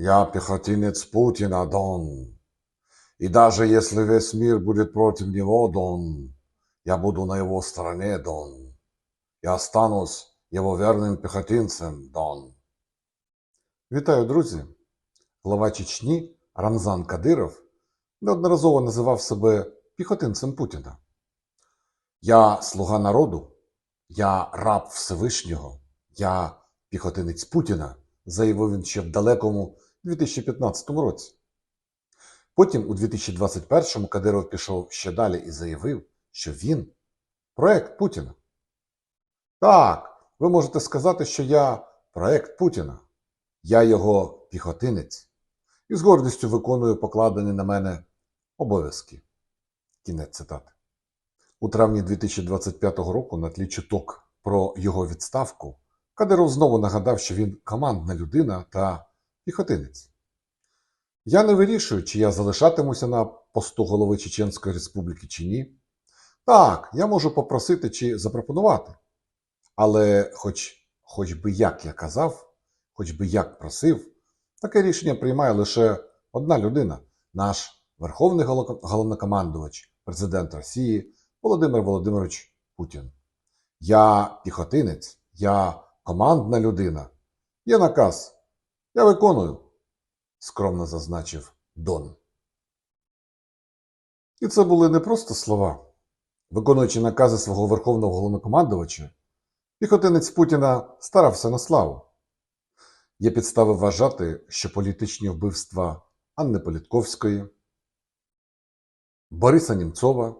Я пехотинец Путина, Дон. И даже если весь мир будет против него, Дон, я буду на его стороне, Дон. Я останусь его верным пехотинцем, Дон. Вітаю, друзі! Глава Чечні Рамзан Кадиров неодноразово називав себе піхотинцем Путіна. Я слуга народу, я раб Всевишнього, я піхотинець Путіна, заявив він ще в далекому 2015 році. Потім у 2021-му Кадиров пішов ще далі і заявив, що він проект Путіна. Так, ви можете сказати, що я проект Путіна, я його піхотинець і з гордістю виконую покладені на мене обов'язки. Кінець цитати. У травні 2025 року на тлі чуток про його відставку Кадиров знову нагадав, що він командна людина та піхотинець. Я не вирішую, чи я залишатимуся на посту голови Чеченської Республіки чи ні. Так, я можу попросити чи запропонувати. Але хоч, хоч би як я казав, хоч би як просив, таке рішення приймає лише одна людина наш Верховний головнокомандувач, президент Росії Володимир Володимирович Путін. Я піхотинець, я командна людина. Є наказ. Я виконую, скромно зазначив Дон. І це були не просто слова. Виконуючи накази свого верховного головнокомандувача, піхотинець Путіна старався на славу. Є підстави вважати, що політичні вбивства Анни Політковської, Бориса Німцова,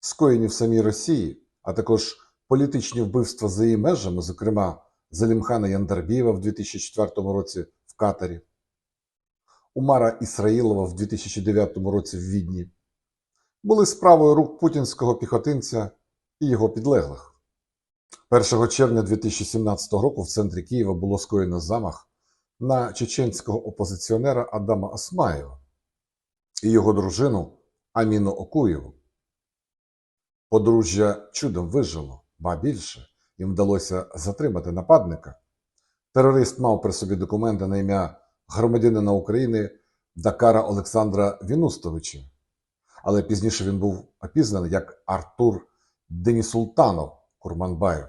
скоєні в самій Росії, а також політичні вбивства за її межами, зокрема Залімхана Яндарбієва в 2004 році в Катарі, Умара Ісраїлова в 2009 році в Відні, були справою рук путінського піхотинця і його підлеглих. 1 червня 2017 року в центрі Києва було скоєно замах на чеченського опозиціонера Адама Асмаєва і його дружину Аміну Окуєву. Подружжя чудом вижило, ба більше їм вдалося затримати нападника. Терорист мав при собі документи на ім'я громадянина України Дакара Олександра Вінустовича, але пізніше він був опізнаний як Артур Денісултанов Курманбаєв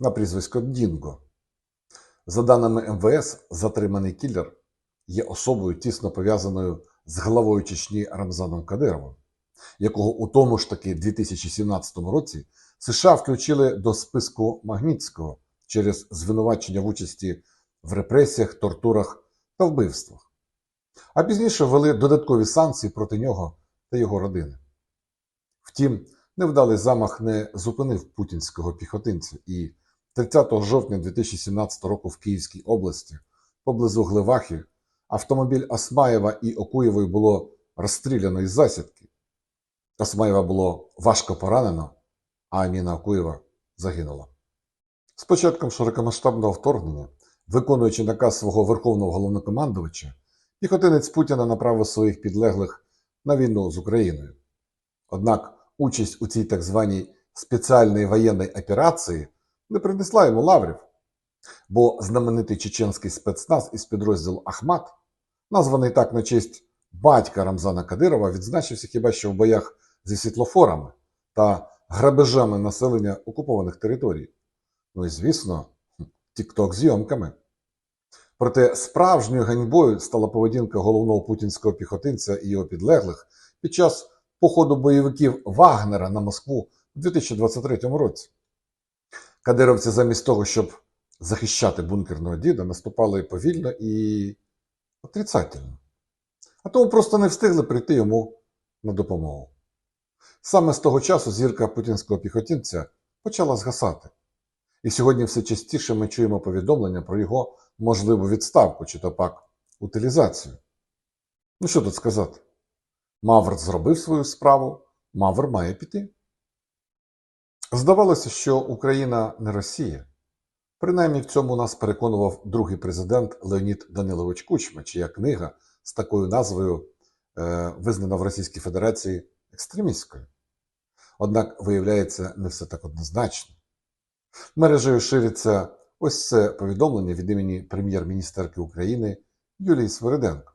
на прізвисько Дінго. За даними МВС, затриманий кілер є особою тісно пов'язаною з главою Чечні Рамзаном Кадировим, якого у тому ж таки 2017 році США включили до списку Магнітського через звинувачення в участі в репресіях, тортурах та вбивствах. А пізніше ввели додаткові санкції проти нього та його родини. Втім, невдалий замах не зупинив путінського піхотинця і 30 жовтня 2017 року в Київській області поблизу Гливахи автомобіль Осмаєва і Окуєвої було розстріляно із засідки. Осмаєва було важко поранено, а Аміна Окуєва загинула. З початком широкомасштабного вторгнення, виконуючи наказ свого верховного головнокомандувача, піхотинець Путіна направив своїх підлеглих на війну з Україною. Однак участь у цій так званій спеціальній воєнній операції не принесла йому лаврів, бо знаменитий чеченський спецназ із підрозділу Ахмат, названий так на честь батька Рамзана Кадирова, відзначився хіба що в боях зі світлофорами та грабежами населення окупованих територій. Ну і звісно, тікток зйомками. Проте справжньою ганьбою стала поведінка головного путінського піхотинця і його підлеглих під час походу бойовиків Вагнера на Москву у 2023 році. Кадировці замість того, щоб захищати бункерного діда, наступали повільно і отрицательно. А тому просто не встигли прийти йому на допомогу. Саме з того часу зірка путінського піхотинця почала згасати. І сьогодні все частіше ми чуємо повідомлення про його можливу відставку чи то пак утилізацію. Ну що тут сказати? Мавр зробив свою справу, Мавр має піти. Здавалося, що Україна не Росія. Принаймні в цьому нас переконував другий президент Леонід Данилович Кучма, чия книга з такою назвою е, визнана в Російській Федерації екстремістською. Однак, виявляється, не все так однозначно. Мережею шириться Ось це повідомлення від імені прем'єр-міністерки України Юлії Свириденко.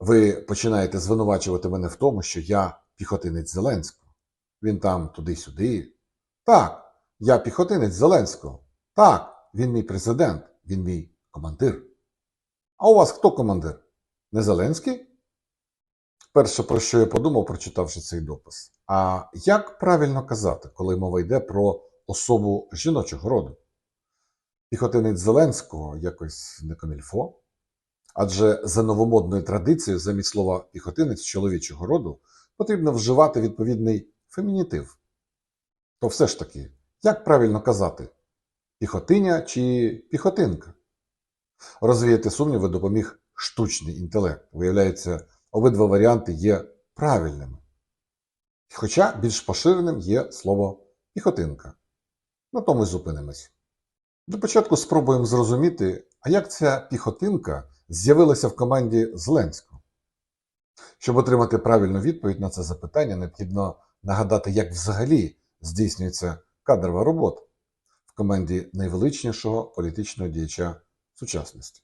Ви починаєте звинувачувати мене в тому, що я піхотинець Зеленського. Він там туди-сюди. Так, я піхотинець Зеленського. Так, він мій президент, він мій командир. А у вас хто командир? Не Зеленський? Перше, про що я подумав, прочитавши цей допис. А як правильно казати, коли мова йде про особу жіночого роду? Піхотинець Зеленського якось не комільфо. Адже за новомодною традицією, замість слова піхотинець чоловічого роду, потрібно вживати відповідний фемінітив. То все ж таки, як правильно казати? Піхотиня чи піхотинка? Розвіяти сумніви допоміг штучний інтелект. Виявляється, обидва варіанти є правильними. Хоча більш поширеним є слово піхотинка. На тому й зупинимось. Для початку спробуємо зрозуміти, а як ця піхотинка з'явилася в команді Зеленського. Щоб отримати правильну відповідь на це запитання, необхідно нагадати, як взагалі здійснюється кадрова робота в команді найвеличнішого політичного діяча сучасності.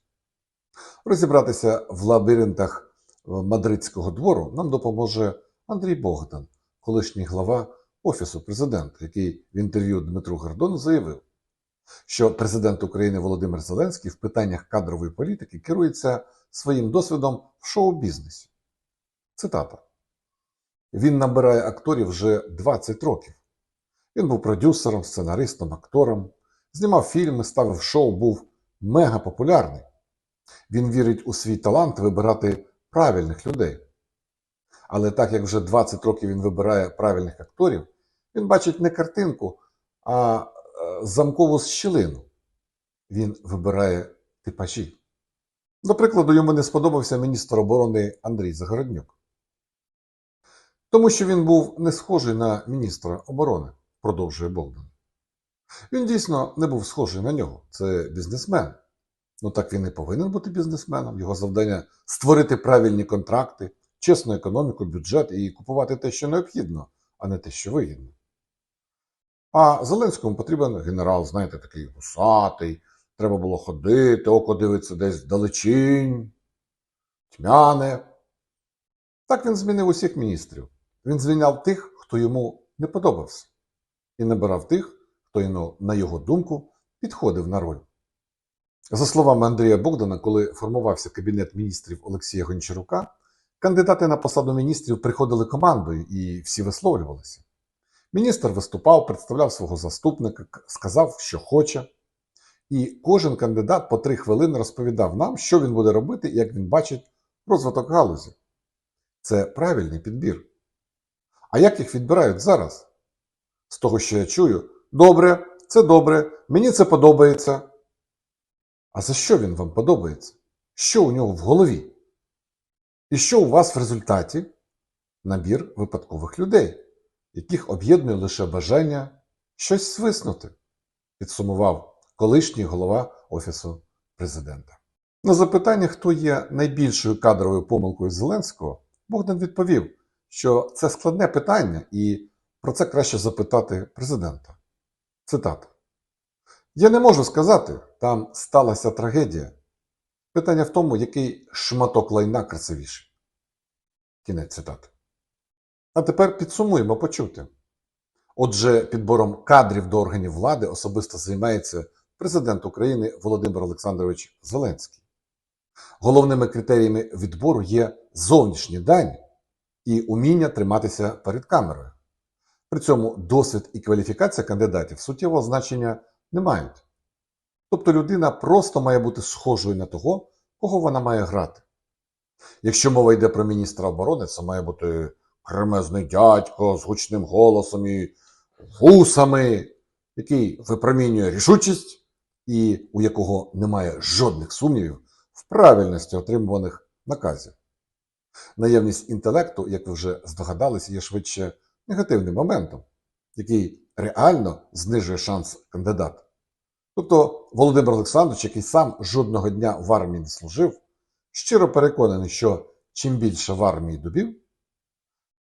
Розібратися в лабіринтах мадридського двору нам допоможе Андрій Богдан, колишній глава Офісу президента, який в інтерв'ю Дмитру Гордону заявив, що президент України Володимир Зеленський в питаннях кадрової політики керується своїм досвідом в шоу-бізнесі. Цитата. Він набирає акторів вже 20 років. Він був продюсером, сценаристом, актором, знімав фільми, ставив шоу, був мега популярний. Він вірить у свій талант вибирати правильних людей. Але так як вже 20 років він вибирає правильних акторів, він бачить не картинку, а е, замкову щілину. Він вибирає типажі. До прикладу, йому не сподобався міністр оборони Андрій Загороднюк. Тому що він був не схожий на міністра оборони, продовжує Богдан. Він дійсно не був схожий на нього. Це бізнесмен. Ну так він і повинен бути бізнесменом. Його завдання створити правильні контракти, чесну економіку, бюджет і купувати те, що необхідно, а не те, що вигідно. А Зеленському потрібен генерал, знаєте, такий гусатий, треба було ходити, око дивиться десь вдалечінь, тьмяне. Так він змінив усіх міністрів. Він звільняв тих, хто йому не подобався, і набирав тих, хто, на його думку, підходив на роль. За словами Андрія Богдана, коли формувався кабінет міністрів Олексія Гончарука, кандидати на посаду міністрів приходили командою і всі висловлювалися. Міністр виступав, представляв свого заступника, сказав, що хоче. І кожен кандидат по три хвилини розповідав нам, що він буде робити і як він бачить розвиток галузі. Це правильний підбір. А як їх відбирають зараз? З того, що я чую, добре, це добре, мені це подобається. А за що він вам подобається? Що у нього в голові? І що у вас в результаті? Набір випадкових людей, яких об'єднує лише бажання щось свиснути, підсумував колишній голова Офісу президента. На запитання, хто є найбільшою кадровою помилкою Зеленського, Богдан відповів, що це складне питання, і про це краще запитати президента. Цитата. Я не можу сказати, там сталася трагедія. Питання в тому, який шматок лайна красивіший. Кінець цитати. А тепер підсумуємо почути. Отже, підбором кадрів до органів влади особисто займається президент України Володимир Олександрович Зеленський. Головними критеріями відбору є зовнішні дані і уміння триматися перед камерою. При цьому досвід і кваліфікація кандидатів суттєвого значення не мають. Тобто людина просто має бути схожою на того, кого вона має грати. Якщо мова йде про міністра оборони, це має бути кремезний дядько з гучним голосом і вусами, який випромінює рішучість і у якого немає жодних сумнівів в правильності отримуваних наказів. Наявність інтелекту, як ви вже здогадалися, є швидше негативним моментом, який реально знижує шанс кандидата. Тобто Володимир Олександрович, який сам жодного дня в армії не служив, щиро переконаний, що чим більше в армії дубів,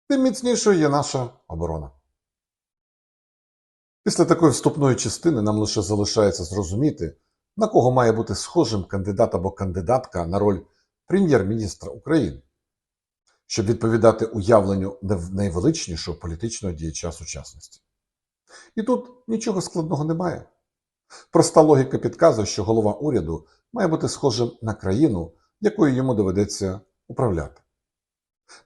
тим міцнішою є наша оборона. Після такої вступної частини нам лише залишається зрозуміти, на кого має бути схожим кандидат або кандидатка на роль прем'єр-міністра України, щоб відповідати уявленню найвеличнішого політичного діяча сучасності. І тут нічого складного немає. Проста логіка підказує, що голова уряду має бути схожим на країну, якою йому доведеться управляти.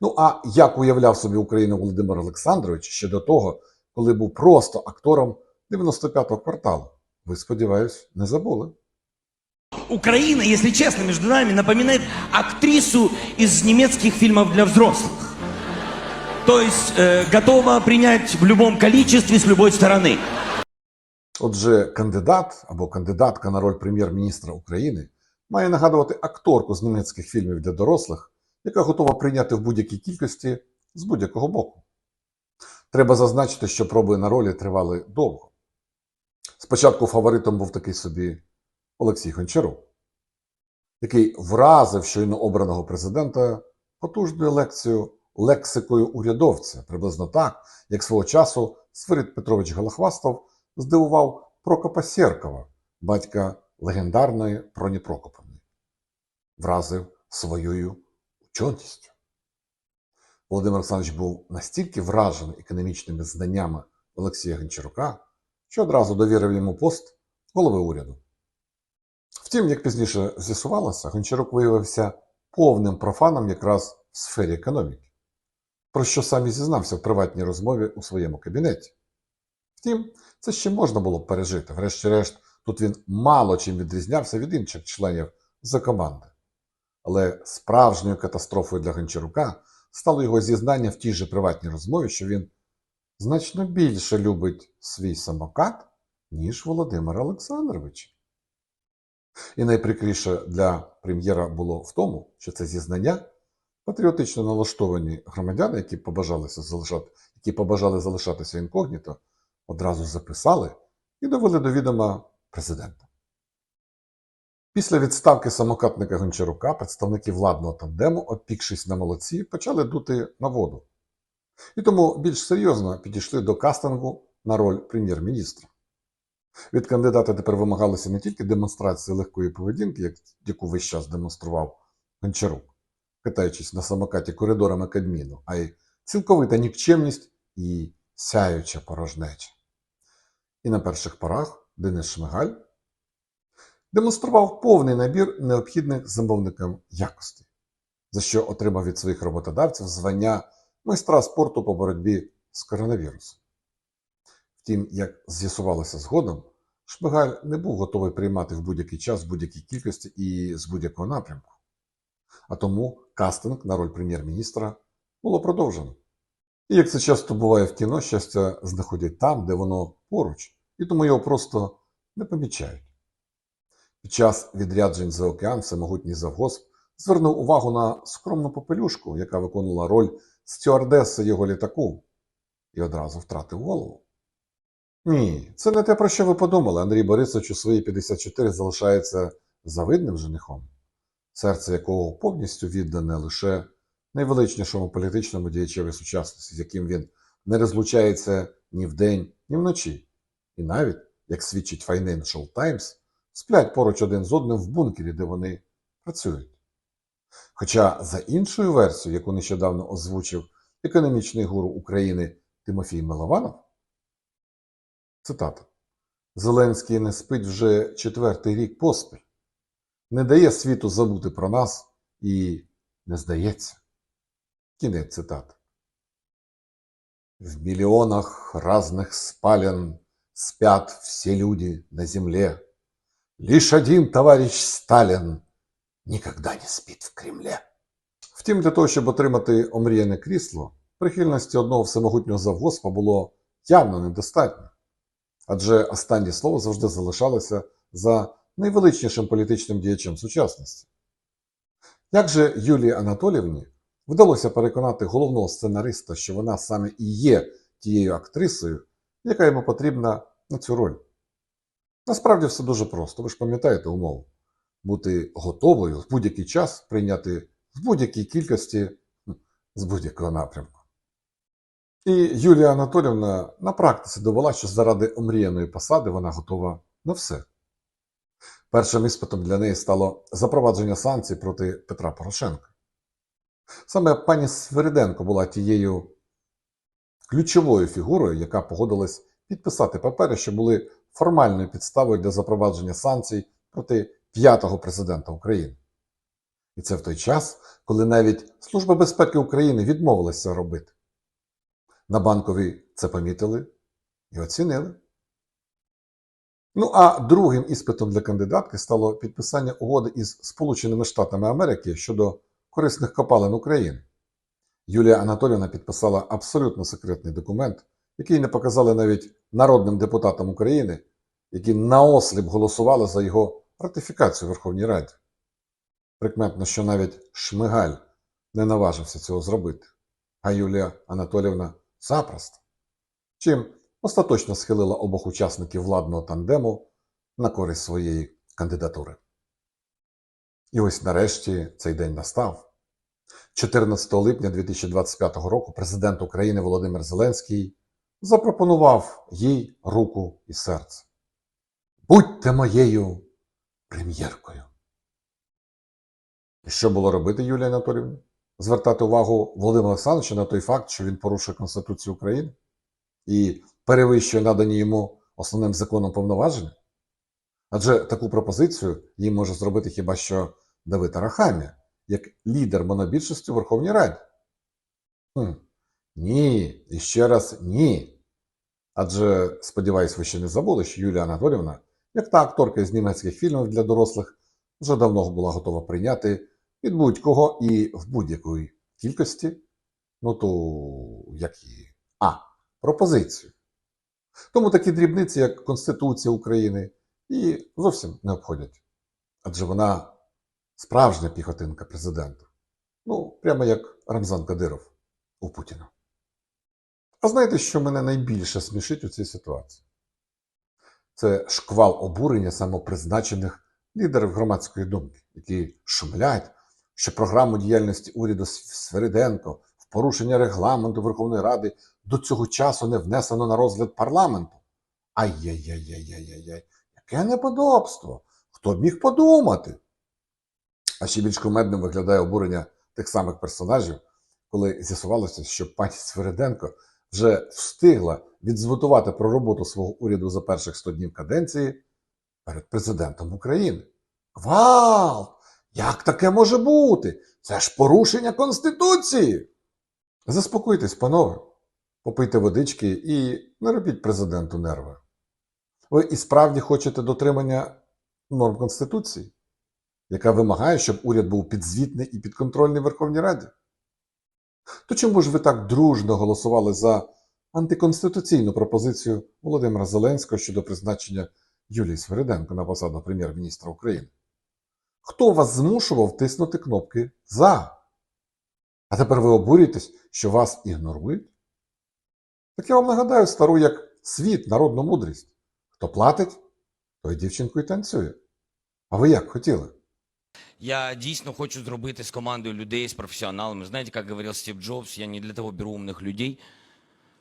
Ну а як уявляв собі Україну Володимир Олександрович ще до того, коли був просто актором 95-го кварталу? Ви, сподіваюсь, не забули. Украина, если честно, между нами напоминает актрису из немецких фильмов для взрослых. То есть э, готова принять в любом количестве с любой стороны. Отже, кандидат або кандидатка на роль прем'єр-міністра України має нагадувати акторку з німецьких фільмів для дорослих, яка готова прийняти в будь-якій кількості з будь-якого боку. Треба зазначити, що проби на ролі тривали довго. Спочатку фаворитом був такий собі Олексій Гончарук, який вразив щойно обраного президента потужною лекцією лексикою урядовця, приблизно так, як свого часу Свирид Петрович Голохвастов здивував Прокопа Сєркова, батька легендарної Проні вразив своєю ученістю. Володимир Олександрович був настільки вражений економічними знаннями Олексія Гончарука, що одразу довірив йому пост голови уряду. Втім, як пізніше з'ясувалося, Гончарук виявився повним профаном якраз в сфері економіки, про що сам і зізнався в приватній розмові у своєму кабінеті. Втім, це ще можна було пережити. Врешті-решт, тут він мало чим відрізнявся від інших членів за команди. Але справжньою катастрофою для Гончарука стало його зізнання в тій же приватній розмові, що він значно більше любить свій самокат, ніж Володимира Олександровича. І найприкріше для прем'єра було в тому, що це зізнання патріотично налаштовані громадяни, які побажали залишатися інкогніто, одразу записали і довели до відома президента. Після відставки самокатника Гончарука представники владного тандему, опікшись на молодці, почали дути на воду. І тому більш серйозно підійшли до кастингу на роль прем'єр-міністра. Від кандидата тепер вимагалося не тільки демонстрації легкої поведінки, як- яку весь час демонстрував Гончарук, катаючись на самокаті коридорами Кабміну, а й цілковита нікчемність і сяюча порожнеча. І на перших порах Денис Шмигаль демонстрував повний набір необхідних замовникам якостей, за що отримав від своїх роботодавців звання майстра спорту по боротьбі з коронавірусом. Втім, як з'ясувалося згодом, Шмигаль не був готовий приймати в будь-який час, в будь-якій кількості і з будь-якого напрямку. А тому кастинг на роль прем'єр-міністра було продовжено. І як це часто буває в кіно, щастя знаходять там, де воно поруч, і тому його просто не помічають. Під час відряджень за океан всемогутній завгосп звернув увагу на скромну попелюшку, яка виконувала роль стюардеси його літаку, і одразу втратив голову. Ні, це не те, про що ви подумали. Андрій Борисович у свої 54 залишається завидним женихом, серце якого повністю віддане лише найвеличнішому політичному діячеві сучасності, з яким він не розлучається ні вдень, ні вночі. І навіть, як свідчить Financial Times, сплять поруч один з одним в бункері, де вони працюють. Хоча за іншою версією, яку нещодавно озвучив економічний гуру України Тимофій Милованов, цитата, Зеленський не спить вже четвертий рік поспіль, не дає світу забути про нас і не здається. Кінець цитати. В миллионах разных спален спят все люди на земле. Лишь один товарищ Сталин никогда не спит в Кремле. Втім, для того, щоб отримати омріяне крісло, прихильності одного всемогутнього завгоспа було явно недостатньо. Адже останнє слово завжди залишалося за найвеличнішим політичним діячем сучасності. Як же Юлії Анатоліївні вдалося переконати головного сценариста, що вона саме і є тією актрисою, яка йому потрібна на цю роль? Насправді все дуже просто. Ви ж пам'ятаєте умову бути готовою в будь-який час прийняти в будь-якій кількості з будь-якого напрямку. І Юлія Анатолівна на практиці довела, що заради омріяної посади вона готова на все. Першим іспитом для неї стало запровадження санкцій проти Петра Порошенка. Саме пані Свириденко була тією ключовою фігурою, яка погодилась підписати папери, що були формальною підставою для запровадження санкцій проти п'ятого президента України. І це в той час, коли навіть Служба безпеки України відмовилася робити. На банковій це помітили і оцінили. Ну а другим іспитом для кандидатки стало підписання угоди із Сполученими Штатами Америки щодо корисних копалин України. Юлія Анатолівна підписала абсолютно секретний документ, який не показали навіть народним депутатам України, які наосліп голосували за його ратифікацію Верховній Раді. Прикметно, що навіть Шмигаль не наважився цього зробити, а Юлія Анатолівна запросто. Чим остаточно схилила обох учасників владного тандему на користь своєї кандидатури. І ось нарешті цей день настав. 14 липня 2025 року президент України Володимир Зеленський запропонував їй руку і серце. Будьте моєю прем'єркою. Що було робити Юлія Анатолівна? Звертати увагу Володимира Олександровича на той факт, що він порушує Конституцію України і перевищує надані йому основним законом повноваження? Адже таку пропозицію їм може зробити хіба що Давид Арахамія, як лідер монобільшості у Верховній Раді. Хм. Ні, і ще раз ні. Адже, сподіваюсь, ви ще не забули, що Юлія Анатолівна, як та акторка із німецьких фільмів для дорослих, вже давно була готова прийняти від будь-кого і в будь-якої кількості, ну то як її, а, пропозицію. Тому такі дрібниці, як Конституція України, і зовсім не обходять. Адже вона справжня піхотинка президента. Ну, прямо як Рамзан Кадиров у Путіна. А знаєте, що мене найбільше смішить у цій ситуації? Це шквал обурення самопризначених лідерів громадської думки, які шумлять, що програму діяльності уряду Свериденко в порушення регламенту Верховної Ради до цього часу не внесено на розгляд парламенту. Ай-яй-яй-яй-яй-яй, яке неподобство! Хто б міг подумати? А ще більш кумедним виглядає обурення тих самих персонажів, коли з'ясувалося, що пані Свериденко вже встигла відзвітувати про роботу свого уряду за перших 100 днів каденції перед президентом України. Гвалт! Як таке може бути? Це ж порушення Конституції. Заспокойтесь, панове, попийте водички і не робіть президенту нерви. Ви і справді хочете дотримання норм Конституції, яка вимагає, щоб уряд був підзвітний і підконтрольний Верховній Раді? То чому ж ви так дружно голосували за антиконституційну пропозицію Володимира Зеленського щодо призначення Юлії Свериденко на посаду прем'єр-міністра України? Хто вас змушував тиснути кнопки за? А тепер ви обурюєтесь, що вас ігнорують? Так я вам нагадаю стару як світ, народну мудрість. Хто платить, той дівчинку й танцює. А ви як хотіли? Я дійсно хочу зробити з командою людей, з професіоналами. Знаєте, як говорив Стив Джобс, я не для того беру умных людей,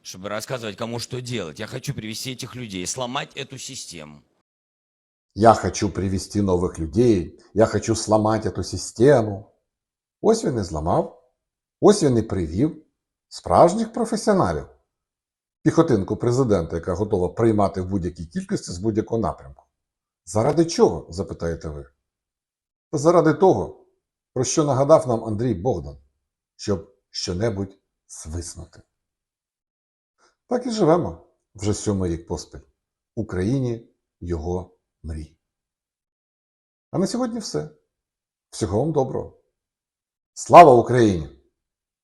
чтобы рассказывать, кому что делать. Я хочу привести этих людей, сломать эту систему. Я хочу привести нових людей, я хочу сломати эту систему. Ось він і зламав, ось він і привів справжніх професіоналів. Піхотинку президента, яка готова приймати в будь-якій кількості з будь-якого напрямку. Заради чого, запитаєте ви? Та заради того, про що нагадав нам Андрій Богдан, щоб щонебудь свиснути. Так і живемо вже сьомий рік поспіль. Україні його мрій. А на сьогодні все. Всього вам доброго. Слава Україні!